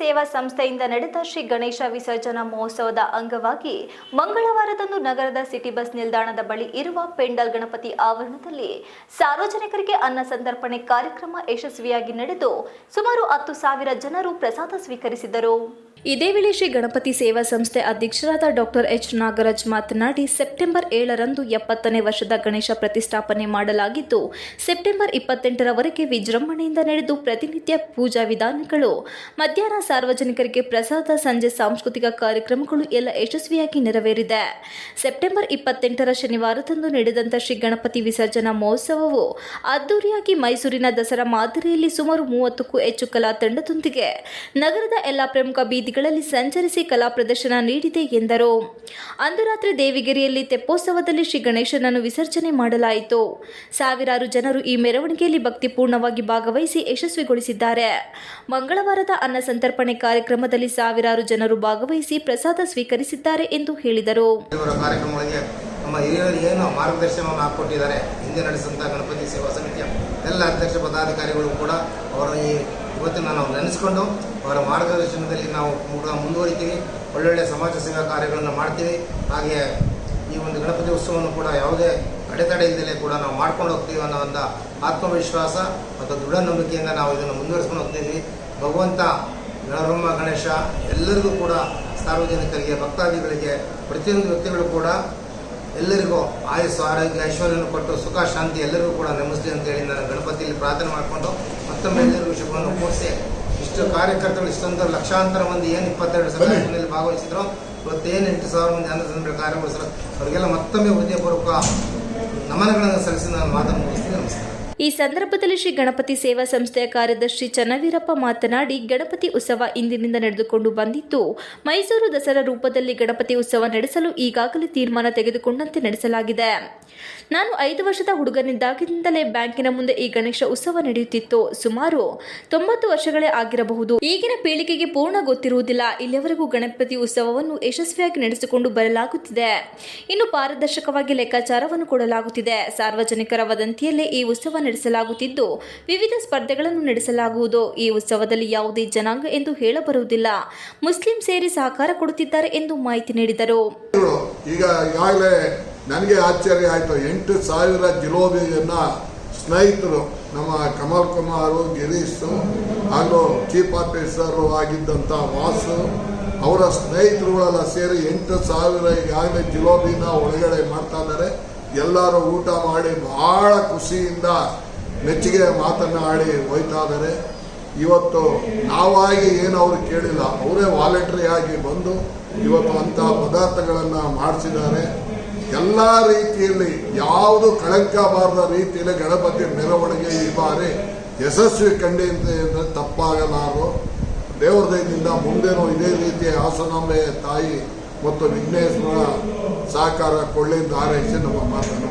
ಸೇವಾ ಸಂಸ್ಥೆಯಿಂದ ನಡೆದ ಶ್ರೀ ಗಣೇಶ ವಿಸರ್ಜನಾ ಮಹೋತ್ಸವದ ಅಂಗವಾಗಿ ಮಂಗಳವಾರದಂದು ನಗರದ ಸಿಟಿ ಬಸ್ ನಿಲ್ದಾಣದ ಬಳಿ ಇರುವ ಪೆಂಡಲ್ ಗಣಪತಿ ಆವರಣದಲ್ಲಿ ಸಾರ್ವಜನಿಕರಿಗೆ ಅನ್ನ ಸಂದರ್ಪಣೆ ಕಾರ್ಯಕ್ರಮ ಯಶಸ್ವಿಯಾಗಿ ನಡೆದು ಸುಮಾರು ಹತ್ತು ಸಾವಿರ ಜನರು ಪ್ರಸಾದ ಸ್ವೀಕರಿಸಿದರು. ಇದೇ ವೇಳೆ ಶ್ರೀ ಗಣಪತಿ ಸೇವಾ ಸಂಸ್ಥೆ ಅಧ್ಯಕ್ಷರಾದ ಡಾಕ್ಟರ್ ಎಚ್ ನಾಗರಾಜ್ ಮಾತನಾಡಿ, ಸೆಪ್ಟೆಂಬರ್ ಏಳರಂದು ಎಪ್ಪತ್ತನೇ ವರ್ಷದ ಗಣೇಶ ಪ್ರತಿಷ್ಠಾಪನೆ ಮಾಡಲಾಗಿದ್ದು, ಸೆಪ್ಟೆಂಬರ್ ಇಪ್ಪತ್ತೆಂಟರವರೆಗೆ ವಿಜೃಂಭಣೆಯಿಂದ ನಡೆದು ಪ್ರತಿನಿತ್ಯ ಪೂಜಾ ವಿಧಾನಗಳು, ಮಧ್ಯಾಹ್ನ ಸಾರ್ವಜನಿಕರಿಗೆ ಪ್ರಸಾದ, ಸಂಜೆ ಸಾಂಸ್ಕೃತಿಕ ಕಾರ್ಯಕ್ರಮಗಳು ಎಲ್ಲ ಯಶಸ್ವಿಯಾಗಿ ನೆರವೇರಿದೆ. ಸೆಪ್ಟೆಂಬರ್ ಇಪ್ಪತ್ತೆಂಟರ ಶನಿವಾರದಂದು ನಡೆದಂಥ ಶ್ರೀ ಗಣಪತಿ ವಿಸರ್ಜನಾ ಮಹೋತ್ಸವವು ಅದ್ದೂರಿಯಾಗಿ ಮೈಸೂರಿನ ದಸರಾ ಮಾದರಿಯಲ್ಲಿ ಸುಮಾರು ಮೂವತ್ತಕ್ಕೂ ಹೆಚ್ಚು ಕಲಾ ತಂಡದೊಂದಿಗೆ ನಗರದ ಎಲ್ಲ ಪ್ರಮುಖ ಬೀದಿಗಳಲ್ಲಿ ಸಂಚರಿಸಿ ಕಲಾ ಪ್ರದರ್ಶನ ನೀಡಿದೆ ಎಂದರು. ಅಂದು ರಾತ್ರಿ ದೇವಿಗಿರಿಯಲ್ಲಿ ತೆಪ್ಪೋತ್ಸವದಲ್ಲಿ ಶ್ರೀ ಗಣೇಶನನ್ನು ವಿಸರ್ಜನೆ ಮಾಡಲಾಯಿತು. ಸಾವಿರಾರು ಜನರು ಈ ಮೆರವಣಿಗೆಯಲ್ಲಿ ಭಕ್ತಿಪೂರ್ಣವಾಗಿ ಭಾಗವಹಿಸಿ ಯಶಸ್ವಿಗೊಳಿಸಿದ್ದಾರೆ. ಮಂಗಳವಾರದ ಅನ್ನ ಸಂತರ್ಪಣೆ ಕಾರ್ಯಕ್ರಮದಲ್ಲಿ ಸಾವಿರಾರು ಜನರು ಭಾಗವಹಿಸಿ ಪ್ರಸಾದ ಸ್ವೀಕರಿಸಿದ್ದಾರೆ ಎಂದು ಹೇಳಿದರು. ನಮ್ಮ ಹಿರಿಯರು ಏನು ಮಾರ್ಗದರ್ಶನವನ್ನು ಹಾಕ್ಕೊಟ್ಟಿದ್ದಾರೆ ಹಿಂದೆ ನಡೆಸಿದಂಥ ಗಣಪತಿ ಸೇವಾ ಸಮಿತಿಯ ಎಲ್ಲ ಅಧ್ಯಕ್ಷ ಪದಾಧಿಕಾರಿಗಳು ಕೂಡ ಅವರ ಈ ಇವತ್ತಿನ ನಾವು ನೆನೆಸ್ಕೊಂಡು ಅವರ ಮಾರ್ಗದರ್ಶನದಲ್ಲಿ ನಾವು ಕೂಡ ಮುಂದುವರಿತೀವಿ. ಒಳ್ಳೊಳ್ಳೆ ಸಮಾಜ ಸೇವಾ ಕಾರ್ಯಗಳನ್ನು ಮಾಡ್ತೀವಿ. ಹಾಗೆ ಈ ಒಂದು ಗಣಪತಿ ಉತ್ಸವವನ್ನು ಕೂಡ ಯಾವುದೇ ಅಡೆತಡೆ ಇಲ್ಲದೆ ಕೂಡ ನಾವು ಮಾಡ್ಕೊಂಡು ಹೋಗ್ತೀವಿ ಅನ್ನೋ ಒಂದು ಆತ್ಮವಿಶ್ವಾಸ ಮತ್ತು ದೃಢ ನಂಬಿಕೆಯಿಂದ ನಾವು ಇದನ್ನು ಮುಂದುವರಿಸ್ಕೊಂಡು ಹೋಗ್ತೀವಿ ಭಗವಂತ ಗಣಬ್ರಹ್ಮ ಗಣೇಶ ಎಲ್ಲರಿಗೂ ಕೂಡ ಸಾರ್ವಜನಿಕರಿಗೆ, ಭಕ್ತಾದಿಗಳಿಗೆ, ಪ್ರತಿಯೊಂದು ವ್ಯಕ್ತಿಗಳು ಕೂಡ ಎಲ್ಲರಿಗೂ ಆಯುಸ್ಸು ಆರೋಗ್ಯ ಐಶ್ವರ್ಯವನ್ನು ಕೊಟ್ಟು ಸುಖ ಶಾಂತಿ ಎಲ್ಲರಿಗೂ ಕೂಡ ನೆಮ್ಮದಿ ಅಂತೇಳಿ ನಾನು ಗಣಪತಿಯಲ್ಲಿ ಪ್ರಾರ್ಥನೆ ಮಾಡಿಕೊಂಡು ಮತ್ತೊಮ್ಮೆ ಎಲ್ಲರಿಗೂ ಶುಭವನ್ನು ಕೋರಿಸಿ. ಇಷ್ಟು ಕಾರ್ಯಕರ್ತರು ಇಷ್ಟೊಂದು ಲಕ್ಷಾಂತರ ಮಂದಿ ಏನು ಇಪ್ಪತ್ತೆರಡು ಸಾವಿರ ಭಾಗವಹಿಸಿದ್ರು ಇವತ್ತೇನು ಎಂಟು ಸಾವಿರ ಮಂದಿ ಅನ್ನ ಕಾರ್ಯಗೊಳಿಸಿದ್ರು ಅವರಿಗೆಲ್ಲ ಮತ್ತೊಮ್ಮೆ ಹೃದಯಪೂರ್ವಕ ನಮನಗಳನ್ನು ಸಲ್ಲಿಸಿ ನಾನು ಮಾತನ್ನು ಮುಗಿಸ್ತೀನಿ. ನಮಸ್ಕಾರ. ಈ ಸಂದರ್ಭದಲ್ಲಿ ಶ್ರೀ ಗಣಪತಿ ಸೇವಾ ಸಂಸ್ಥೆಯ ಕಾರ್ಯದರ್ಶಿ ಚನ್ನವೀರಪ್ಪ ಮಾತನಾಡಿ, ಗಣಪತಿ ಉತ್ಸವ ಇಂದಿನಿಂದ ನಡೆದುಕೊಂಡು ಬಂದಿದ್ದು, ಮೈಸೂರು ದಸರಾ ರೂಪದಲ್ಲಿ ಗಣಪತಿ ಉತ್ಸವ ನಡೆಸಲು ಈಗಾಗಲೇ ತೀರ್ಮಾನ ತೆಗೆದುಕೊಂಡಂತೆ ನಡೆಸಲಾಗಿದೆ. ನಾನು ಐದು ವರ್ಷದ ಹುಡುಗನಿದ್ದಾಗಿನಿಂದಲೇ ಬ್ಯಾಂಕಿನ ಮುಂದೆ ಈ ಗಣೇಶ ಉತ್ಸವ ನಡೆಯುತ್ತಿತ್ತು. ಸುಮಾರು ತೊಂಬತ್ತು ವರ್ಷಗಳೇ ಆಗಿರಬಹುದು. ಈಗಿನ ಪೀಳಿಗೆಗೆ ಪೂರ್ಣ ಗೊತ್ತಿರುವುದಿಲ್ಲ. ಇಲ್ಲಿಯವರೆಗೂ ಗಣಪತಿ ಉತ್ಸವವನ್ನು ಯಶಸ್ವಿಯಾಗಿ ನಡೆಸಿಕೊಂಡು ಬರಲಾಗುತ್ತಿದೆ. ಇನ್ನು ಪಾರದರ್ಶಕವಾಗಿ ಲೆಕ್ಕಾಚಾರವನ್ನು ಕೊಡಲಾಗುತ್ತಿದೆ. ಸಾರ್ವಜನಿಕರ ವದಂತಿಯಲ್ಲೇ ಈ ಉತ್ಸವ ನಡೆಸಲಾಗುತ್ತಿದ್ದು, ವಿವಿಧ ಸ್ಪರ್ಧೆಗಳನ್ನು ನಡೆಸಲಾಗುವುದು. ಈ ಉತ್ಸವದಲ್ಲಿ ಯಾವುದೇ ಜನಾಂಗ ಎಂದು ಹೇಳಬರುವುದಿಲ್ಲ. ಮುಸ್ಲಿಂ ಸೇರಿ ಸಹಕಾರ ಕೊಡುತ್ತಿದ್ದಾರೆ ಎಂದು ಮಾಹಿತಿ ನೀಡಿದರು. ಈಗ ಈಗಾಗಲೇ ನನಗೆ ಆಶ್ಚರ್ಯ ಆಯಿತು. ಎಂಟು ಸಾವಿರ ಜಿಲೋಬಿಯನ್ನ ಸ್ನೇಹಿತರು, ನಮ್ಮ ಕಮಲ್ ಕುಮಾರು, ಗಿರೀಶ್ ಹಾಗೂ ಚೀಫ್ ಆಫೀಸರು ಆಗಿದ್ದಂಥ ವಾಸು, ಅವರ ಸ್ನೇಹಿತರುಗಳೆಲ್ಲ ಸೇರಿ ಎಂಟು ಸಾವಿರ ಈಗಾಗಲೇ ಜಿಲೋಬಿನ ಒಳಗಡೆ ಮಾಡ್ತಾ ಇದ್ದಾರೆ. ಎಲ್ಲರೂ ಊಟ ಮಾಡಿ ಬಹಳ ಖುಷಿಯಿಂದ ಮೆಚ್ಚುಗೆ ಮಾತನಾಡಿ ಆಡಿ ಹೋಯ್ತಾ ಇದ್ದಾರೆ ಇವತ್ತು ನಾವಾಗಿ ಏನು ಅವರು ಕೇಳಿಲ್ಲ, ಅವರೇ ವಾಲಂಟ್ರಿ ಆಗಿ ಬಂದು ಇವತ್ತು ಅಂಥ ಪದಾರ್ಥಗಳನ್ನು ಮಾಡಿಸಿದ್ದಾರೆ. ಎಲ್ಲ ರೀತಿಯಲ್ಲಿ ಯಾವುದು ಕಳಂಕ ಬಾರದ ರೀತಿಯಲ್ಲಿ ಗಣಪತಿ ಮೆರವಣಿಗೆ ಈ ಬಾರಿ ಯಶಸ್ವಿ ಕಂಡಿದೆ ಅಂದರೆ ತಪ್ಪಾಗಲಾರು ದೇವರ ದಯದಿಂದ ಮುಂದೇನೂ ಇದೇ ರೀತಿಯ ಹಾಸನಾಂಬೆಯ ತಾಯಿ ಮತ್ತು ವಿಘ್ನೇಶ್ವರ ಸಹಕಾರ ಕೊಳ್ಳೆಯಿಂದ ಹಾರೈಸಿ ನಮ್ಮ ಮಾತನ್ನು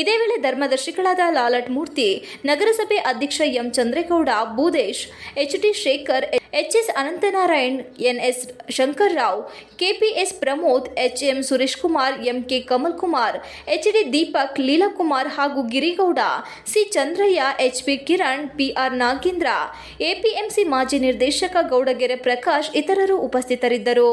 ಇದೇ ವೇಳೆ ಧರ್ಮದರ್ಶಿಗಳಾದ ಲಾಲಟ್ ಮೂರ್ತಿ, ನಗರಸಭೆ ಅಧ್ಯಕ್ಷ M Chandregowda Boodesh H D Shekhar H S Ananthanarayan, N S Shankarrao KPS Pramod H M Suresh Kumar M K Kamal Kumar H D Deepak Leelakumar ಹಾಗೂ Girigowda, C Chandraiah H P Kiran, P R Nagendra, APMC ಮಾಜಿ ನಿರ್ದೇಶಕ ಗೌಡಗೆರೆ ಪ್ರಕಾಶ್ ಇತರರು ಉಪಸ್ಥಿತರಿದ್ದರು.